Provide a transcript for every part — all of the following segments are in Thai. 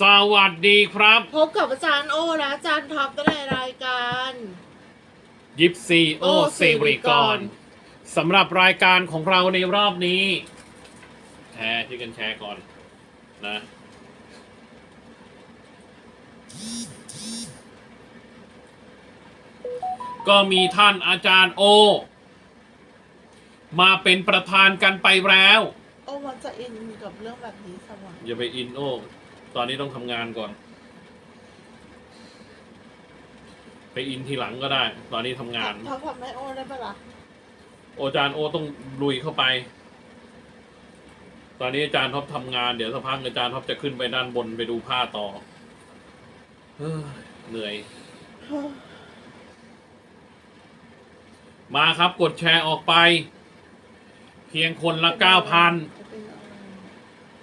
สวัสดีครับ พบกับอาจารย์โอและอาจารย์ท็อปในรายการ ยิปซีโอโอเซสิบริริกกรรสำหรับรายการของเราในรอบนี้ แชร์ที่กันแชร์ก่อนนะ ก็มีท่านอาจารย์โอ มาเป็นประธานกันไปแล้ว โอมันจะอินกับเรื่องแบบนี้สมองอย่าไปอินโอ ตอนนี้ต้องทำงานก่อน ไปอินทีหลังก็ได้ ตอนนี้ทำงานท็อปทำให้โอได้ปะล่ะโออาจารย์โอต้องลุยเข้าไป ตอนนี้อาจารย์ท็อปทำงาน เดี๋ยวสักพักอาจารย์ท็อปจะขึ้นไปด้านบนไปดูผ้าต่อเฮ้ยเหนื่อย มาครับกดแชร์ออกไป เพียงคนละเก้าพัน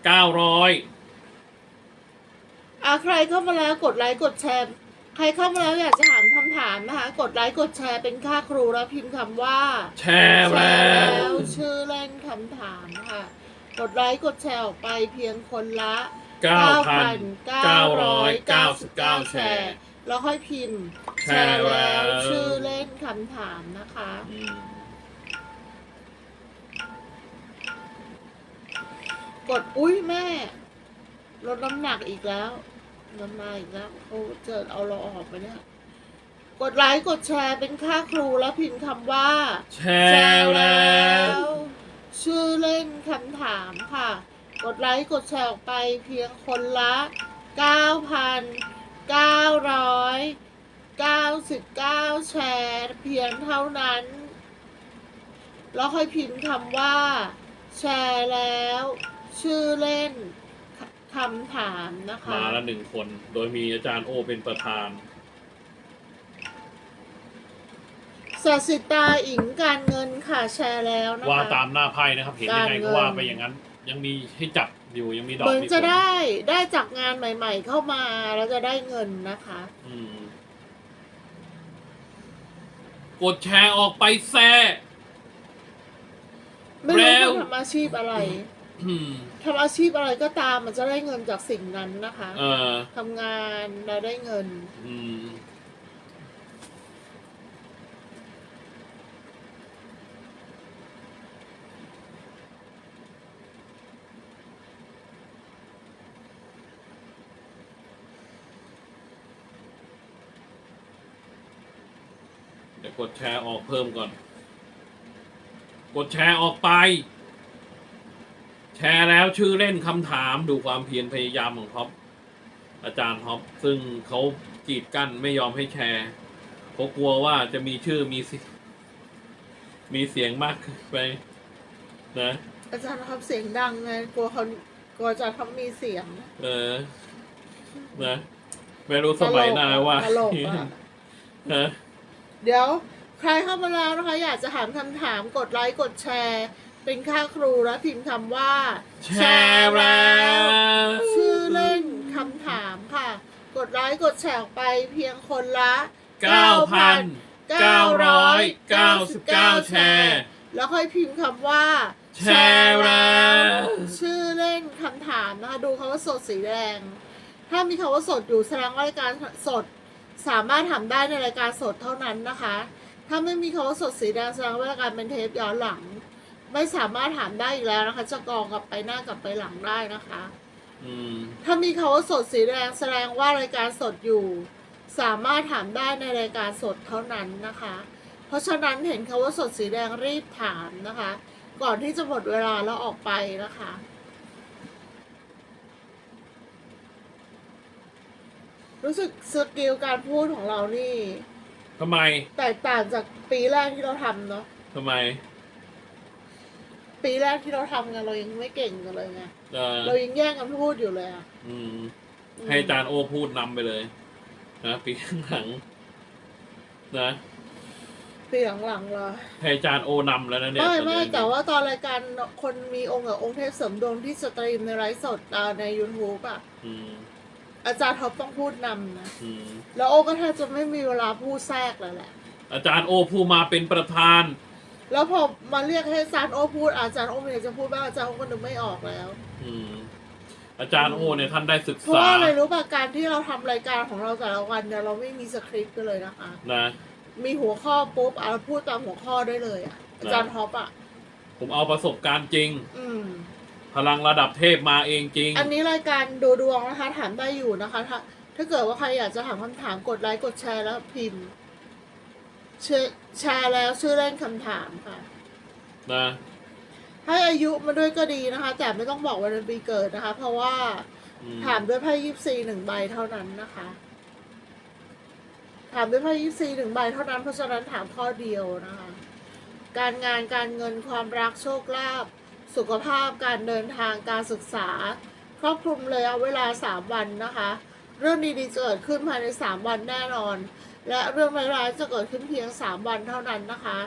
เก้าร้อย อะใครเข้ามาแล้วกดไลค์กดแชร์ ใครเข้ามาแล้วอยากจะถามคำถามนะคะ กดไลค์กดแชร์เป็นค่าครูแล้วพิมพ์คำว่า แชร์แชแล้ร์วแล้วชื่อเล่นคำถามค่ะ กดไลค์กดแชร์ออกไปเพียงคนละ เก้าพันเก้าร้อยเก้าสิบเก้าแชร์ แล้วค่อยพิมพ์แชร์แล้วชื่อเล่นคำถามนะคะ อืมกดอุ้ยแม่ ลดน้ำหนักอีกแล้ว มันมาอีกแล้วเขาเจอเอาเราออกไปเนี่ย กดไลค์กดแชร์เป็นค่าครูแล้วพิมพ์คำว่า แชร์แล้ว ชื่อเล่นคำถามค่ะ กดไลค์กดแชร์ออกไปเพียงคนละ 9,999 แชร์เพียงเท่านั้น แล้วค่อยพิมพ์คำว่า แชร์แล้ว ชื่อเล่นคำถามนะคะ มาละหนึ่งคน โดยมีอาจารย์โอเป็นประธานสสิตาอิงการเงินค่ะแชร์แล้วนะคะ ว่าตามหน้าไพ่นะครับ เห็นยังไงการเงิก็นว่าไปอย่างนั้น ยังมีให้จับอยู่ยังมีดอกเหมือนมีจะผลได้ได้จากงานใหม่ ๆ เข้ามาแล้วจะได้เงินนะคะ อืมกดแชร์ออกไปแซ่ไม่แล้รู้วจะทำอาชีพอะไร อืมทำอาชีพอะไรก็ตามมันจะได้เงินจากสิ่งนั้นนะคะเออทำงานแล้วได้เงิน อืมเดี๋ยวกดแชร์ออกเพิ่มก่อน กดแชร์ออกไป แชร์แล้วชื่อเล่นคำถามดูความเพียรพยายามของท็อปอาจารย์ท็อปซึ่งเขากีดกั้นไม่ยอมให้แชร์เขากลัวว่าจะมีชื่อมีสิมีเสียงมากเกินไปนะอาจารย์ทำเสียงดังไงกลัวเขากลัวอาจารย์ทำมีเสียง เออ นะไม่รู้สมัยหน้าว่าตลกอะนะเดี๋ยวใครเข้ามาแล้วนะคะ อยากจะถามคำถามกดไลค์กดแชร์ เป็นค่าครูแล้วพิมพ์คำว่า แชร์แล้วชื่อเล่นคำถามค่ะ กดไลค์กดแชร์ออกไปเพียงคนละเก้าพันเก้าร้อยเก้าสิบเก้าแชร์ แล้วค่อยพิมพ์คำว่า แชร์แล้วชื่อเล่นคำถามนะคะ ดูคำว่าสดสีแดง ถ้ามีคำว่าสดอยู่แสดงว่ารายการสดสามารถทำได้ในรายการสดเท่านั้นนะคะ ถ้าไม่มีคำว่าสดสีแดงแสดงว่ารายการเป็นเทปย้อนหลัง ไม่สามารถถามได้อีกแล้วนะคะ จะกรองกลับไปหน้ากลับไปหลังได้นะคะ อืม ถ้ามีคำว่าสดสีแดงแสดงว่ารายการสดอยู่ สามารถถามได้ในรายการสดเท่านั้นนะคะ เพราะฉะนั้นเห็นคำว่าสดสีแดงรีบถามนะคะ ก่อนที่จะหมดเวลาแล้วออกไปนะคะรู้สึกสกิลการพูดของเรานี่ทำไม แตกต่างจากปีแรกที่เราทำเนาะทำไม ปีแรกที่เราทำกันเรายังไม่เก่งกันเลยไงเออเรายังแย่งกันพูดอยู่เลยอะอืม ให้อาจารย์โอพูดนำไปเลย นะปีข้างหลังนะปีหลังๆเลยให้อาจารย์โอนำแล้วนะเนี่ยไม่ไม่อนนี้แต่ว่าตอนรายการคนมีองค์กับองค์เทพเสริมดวงที่สตรีมในไลฟ์สดอ่าใน YouTube อะอืม อาจารย์ท็อปต้องพูดนำนะ อืม แล้วโอก็แทบจะไม่มีเวลาพูดแทรกเลยแหละ อาจารย์โอผู้มาเป็นประธาน แล้วพอมาเรียกให้อาจารย์โอพูดอาจารย์โอไม่อยากจะพูดบ้างอาจารย์โอก็นึกไม่ออกแล้ว อืมอาจารย์โอเนี่ยท่านได้ศึกเพราะษาว่าอะไรรู้ป่ะการที่เราทำรายการของเราแต่ละวันเนี่ยเราไม่มีสคริปต์กันเลยนะคะ นะ มีหัวข้อปุ๊บเอาพูดตามหัวข้อได้เลยอะอาจารย์ท็อปอะ ผมเอาประสบการณ์จริง อืม พลังระดับเทพมาเองจริง อันนี้รายการดูดวงนะคะ ถามได้อยู่นะคะ ถ้าถ้าเกิดว่าใครอยากจะถามคำถามกดไลค์กดแชร์แล้วพิมพ์ เชร์แชร์แล้วชื่อเล่นคำถามค่ะ นะ ให้อายุมาด้วยก็ดีนะคะ แต่ไม่ต้องบอกวันเดือนปีเกิดนะคะ เพราะว่าอืมถามด้วยไพ่ยิปซีหนึ่งใบเท่านั้นนะคะ ถามด้วยไพ่ยิปซีหนึ่งใบเท่านั้นเพราะฉะนั้นถามข้อเดียวนะคะ การงานการเงินความรักโชคลาภสุขภาพการเดินทางการศึกษา ครอบคลุมเลยเอาเวลาสามวันนะคะ เรื่องดีๆจะเกิดขึ้นภายในสามวันแน่นอน และเรื่องร้ายๆจะเกิดขึ้นเพียงสามวันเท่านั้นนะคะ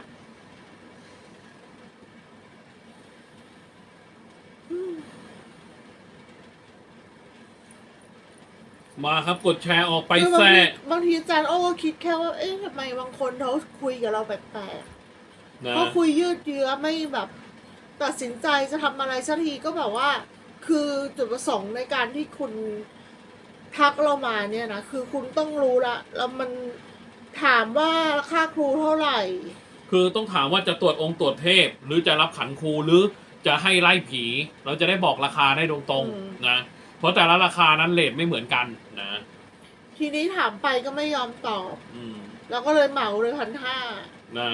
มาครับกดแชร์ออกไปคือบางแซ่ทีบางทีอาจารย์โอ้ก็คิดแค่ว่า เอ๊ะทำไมบางคนเขาคุยกับเราแปลกๆนะเขาคุยยืดเยื้อไม่แบบ ตัดสินใจจะทำอะไรสักทีก็แบบว่า คือจุดประสงค์ในการที่คุณ ทักเรามาเนี่ยนะคือคุณต้องรู้ละแล้วมันถามว่าค่าครูเท่าไหร่ คือต้องถามว่าจะตรวจองค์ตรวจเทพ หรือจะรับขันครูหรือจะให้ไล่ผี เราจะได้บอกราคาได้ตรงอืม ๆนะ เพราะแต่ละราคานั้นเลทไม่เหมือนกันนะทีนี้ถามไปก็ไม่ยอมตอบ อืมแล้วก็เลยเหมาเลยพันห้านะ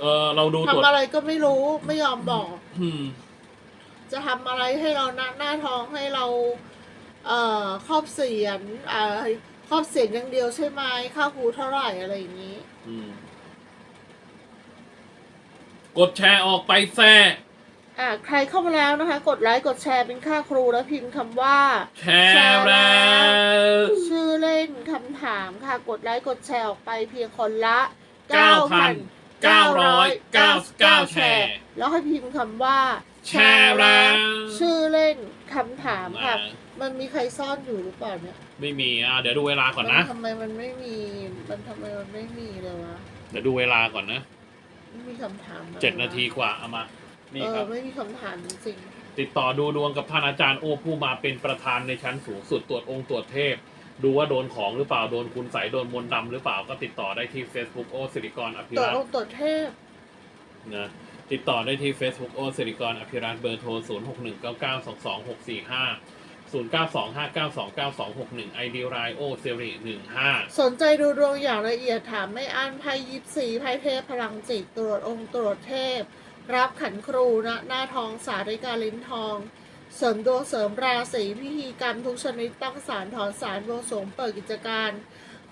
เออเราดูตรวจทำอะไรก็ไม่รู้ไม่ยอมบอก อืม จะทำอะไรให้เราหน้าหน้าท้องให้เรา เอ่อครอบเสียนอ่าครอบเสียนอย่างเดียวใช่ไหมค่าครูเท่าไหร่อะไรอย่างนี้ อืมกดแชร์ออกไปแซ่อ่าใครเข้ามาแล้วนะคะ กดไลค์กดแชร์เป็นค่าครูแล้วพิมพ์คำว่า แชร์แล้ว ชื่อเล่นคำถามค่ะ กดไลค์กดแชร์ออกไปเพียงคนละ9,999แชร์ แล้วให้พิมพ์คำว่า แชร์แล้ว ชื่อเล่นคำถามค่ะอ่า มันมีใครซ่อนอยู่หรือเปล่าเนี่ยไม่มีอะเดี๋ยวดูเวลาก่อนนะ มัทำไมมันไม่มี มันทำไมมันไม่มีเลยวะเดี๋ยวดูเวลาก่อนนะไม่มีคำถามอะไรวะเจ็ดนาทีกว่าเอามา นี่เอคอรับ ไม่มีคำถามจริงติดต่อดูดวงกับท่านอาจารย์โอผู้มาเป็นประธานในชั้นสูงสุดตรวจองค์ตรวจเทพ ดูว่าโดนของหรือเปล่าโดนคุณใสยโดนมนต์ดำหรือเปล่าก็ติดต่อได้ที่ Facebook โอสิริกรอภิๆตัวรัตองค์ตัวเทพ นะติดต่อได้ที่ Facebook โอสิริกรอภิรัตเบอร์โทร 0 6 1 9 9 2 2 6 4 5 0 9 2 5 9 2 9 2 6 1 ID ไรโอเซริ15สนใจดูดวงอย่างละเอียดถามไม่อั้นไพ่ยิปซีไพ่เทพพลังจิตตรวจองค์ตรวจเทพ รับขันครูนะหน้าทองสาริกาลิ้นทอง เสริมดวงเสริมราศีพิธีกรรมทุกชนิดตั้งสารถอนสารบวงสรวงเปิดกิจการ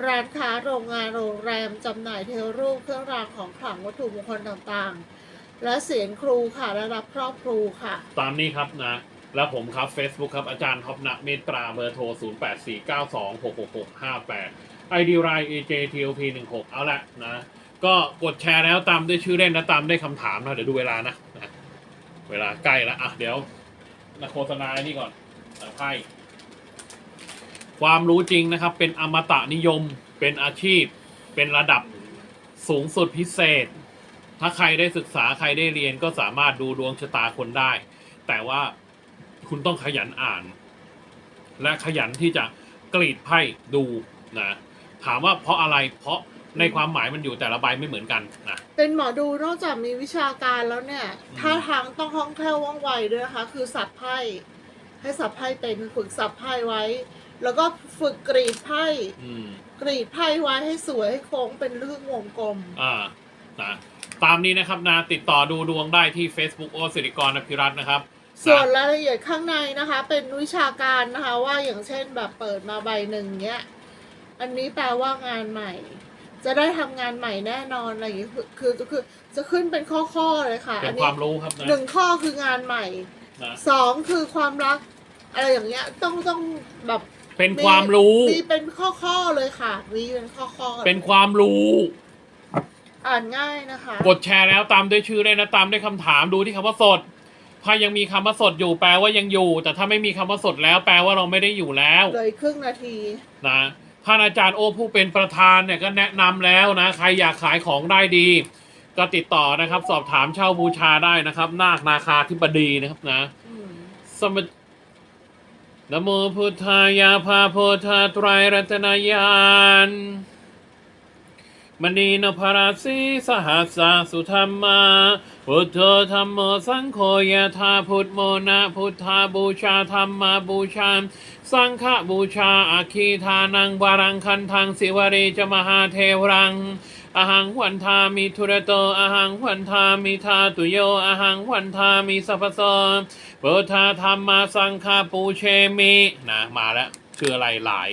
ร้านค้าโรงงานโรงแรมจำหน่ายเทวรูปเครื่องรางของขลังวัตถุมงคลต่างๆ และเสียงครูค่ะระดับครอบครูค่ะ ตามนี้ครับนะ แล้วผมครับ Facebook ครับ อาจารย์ท็อปนะเมตตราเบอร์โทร 0 8 4 9 2 6 6 6 5 8 ID ไร AJTOP 1 6 เอาละนะ ก็กดแชร์แล้วตามด้วยชื่อเล่นและตามด้วยคำถามนะ เดี๋ยวดูเวลานะนะ เวลาใกล้แล้วอะ เดี๋ยวนะโฆษณาอันนี่ก่อนอะไพ่ความรู้จริงนะครับ เป็นอมตะนิยมเป็นอาชีพ เป็นระดับสูงสุดพิเศษ ถ้าใครได้ศึกษาใครได้เรียนก็สามารถดูดวงชะตาคนได้ แต่ว่า คุณต้องขยันอ่าน และขยันที่จะกรีดไพ่ดูนะถามว่าเพราะอะไรเพราะในความหมายมันอยู่แต่ละใบไม่เหมือนกันนะเป็นหมอดูนอกจากมีวิชาการแล้วเนี่ยอืมท่าทางต้องคล่องแคล่วว่องไวด้วยนะคะ คือสับไพ่ให้สับไพ่เป็นฝึกสับไพ่ไว้ แล้วก็ฝึกกรีดไพ่อืมกรีดไพ่ไว้ให้สวยให้โค้งเป็นเรื่องวงกลมอ่านะตามนี้นะครับนะติดต่อดูดวงได้ที่ Facebook โอสิริกรอภิรัตน์นะครับ ส่วนนะรายละเอียดข้างในนะคะ เป็นวิชาการนะคะ ว่าอย่างเช่นแบบเปิดมาใบหนึ่งเนี้ย อันนี้แปลว่างานใหม่ จะได้ทำงานใหม่แน่นอนอะไรอย่างงี้คือคือคือจะขึ้นเป็นข้อๆเลยค่ะเป็อันนคนี้วามรู้ครับนะหนึ่งข้อคืองานใหม่นะสองคือความรัก อะไรอย่างเงี้ยต้องต้องแบบเป็นความรู้มีเป็นข้อๆเลยค่ะมีเป็นข้อๆเป็นความรู้ อ่านง่ายนะคะ กดแชร์แล้วตามด้วยชื่อเลยนะตามด้วยคำถามดูที่คำว่าสด ถ้ายังมีคำว่าสดอยู่แปลว่ายังอยู่ แต่ถ้าไม่มีคำว่าสดแล้วแปลว่าเราไม่ได้อยู่แล้วเลยครึ่งนาทีนะท่านอาจารย์โอผู้เป็นประธานเนี่ยก็แนะนำแล้วนะ ใครอยากขายของได้ดี ก็ติดต่อนะครับ สอบถามเช่าบูชาได้นะครับ นาคนาคาธิบดีนะครับนะ อืมสมนะโมพุทธายาพาโพธาไตรรัตนายาน มณีนพราสีสหัสสาสุธรรมา พุทโธธรรมโมสังโฆยะธาพุทโมนะพุทธาบูชาธรรมาบูชา สังฆบูชาอาคีทานังวารังคันทังสิวรีจมหาเทวรังอหังวันทามิทุระโตอหังวันทามิทาตุโยอหังวันทามิสัพพโสโปธาธรรมาสังฆาปูเชมินะมาแล้วคืออะไรหลาย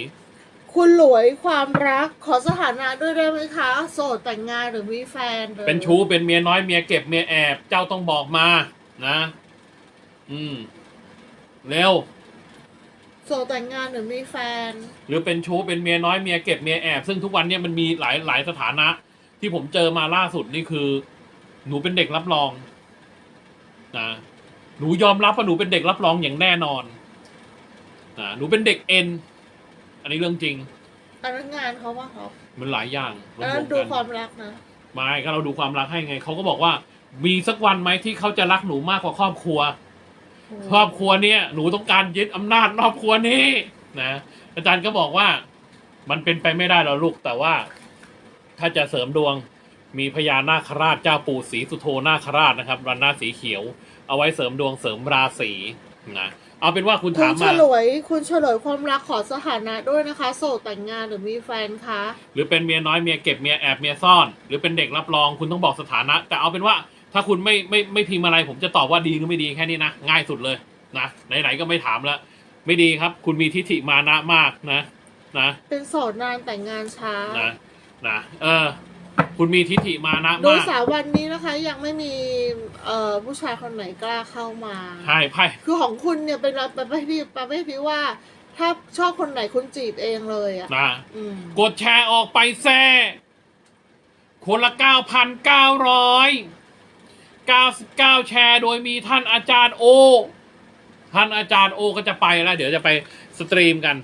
คุณหลวยความรักขอสถานะด้วยได้ไหมคะ โสดแต่งงานหรือมีแฟนหรือเป็นชู้เป็นเมียน้อยเมียเก็บเมียแอบเจ้าต้องบอกมานะ อืมเร็วโสดแต่งงานหรือมีแฟน หรือเป็นชู้เป็นเมียน้อยเมียเก็บเมียแอบซึ่งทุกวันเนี้มันมีหลายหลายสถานะ ที่ผมเจอมาล่าสุดนี่คือ หนูเป็นเด็กรับรองนะหนูยอมรับว่าหนูเป็นเด็กรับรองอย่างแน่นอนนะหนูเป็นเด็กเอ็น อันนี้เรื่องจริง อันนั้นงานเขาว่าครับมันหลายอย่างรแล้ววมๆดูกันความรักนะ ไม่ก็เราดูความรักให้ไงเขาก็บอกว่า มีสักวันไหมที่เขาจะรักหนูมากกว่าครอบครัว ครอบครัวเนี่ยหนูต้องการยึดอำนาจครอบครัวนี้นะอาจารย์ก็บอกว่า มันเป็นไปไม่ได้หรอกลูกแต่ว่า ถ้าจะเสริมดวง มีพญานาคราชเจ้าปู่ศรีสุโธนาคราชนะครับรันหน้าสีเขียว เอาไว้เสริมดวงเสริมราศี นะเอาเป็นว่าคุณคุถาณมเฉมาลยคุณเฉลยความรักขอสถานะด้วยนะคะ โสดแต่งงานหรือมีแฟนคะหรือเป็นเมียน้อยเมียเก็บเมียแอบเมียซ่อน หรือเป็นเด็กรับรองคุณต้องบอกสถานะ แต่เอาเป็นว่าถ้าคุณไม่ไม่ไม่พิมพ์อะไร ผมจะตอบว่าดีหรือไม่ดีแค่นี้นะง่ายสุดเลยนะไหนๆก็ไม่ถามแล้วไม่ดีครับ คุณมีทิฐิมานะมากนะนะเป็นโสดนานแต่งงานช้า นะนะเออ คุณมีทิฐิมานะดูมาก สาววันนี้นะคะยังไม่มีเอ่อผู้ชายคนไหนกล้าเข้ามา ใช่ไพ่คือของคุณเนี่ยเป็นประเภทที่ประเภทที่ว่า ถ้าชอบคนไหนคุณจีบเองเลยอะนะอืมกดแชร์ออกไปแซ่คนละเก้าพันเก้าร้อยเก้าสิบเก้าแชร์ โดยมีท่านอาจารย์โอ ท่านอาจารย์โอก็จะไปแล้ว เดี๋ยวจะไปสตรีมกัน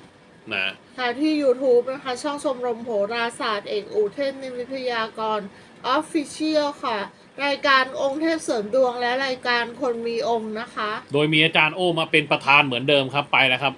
นะ คะที่ YouTube นะคะ ช่องชมรมโหราศาสตร์เอกอูเทนนิมิตพยากรออฟฟิเชียลค่ะ รายการองค์เทพเสริมดวงและรายการคนมีองค์นะคะ โดยมีอาจารย์โอมาเป็นประธานเหมือนเดิมครับไปแล้วครับ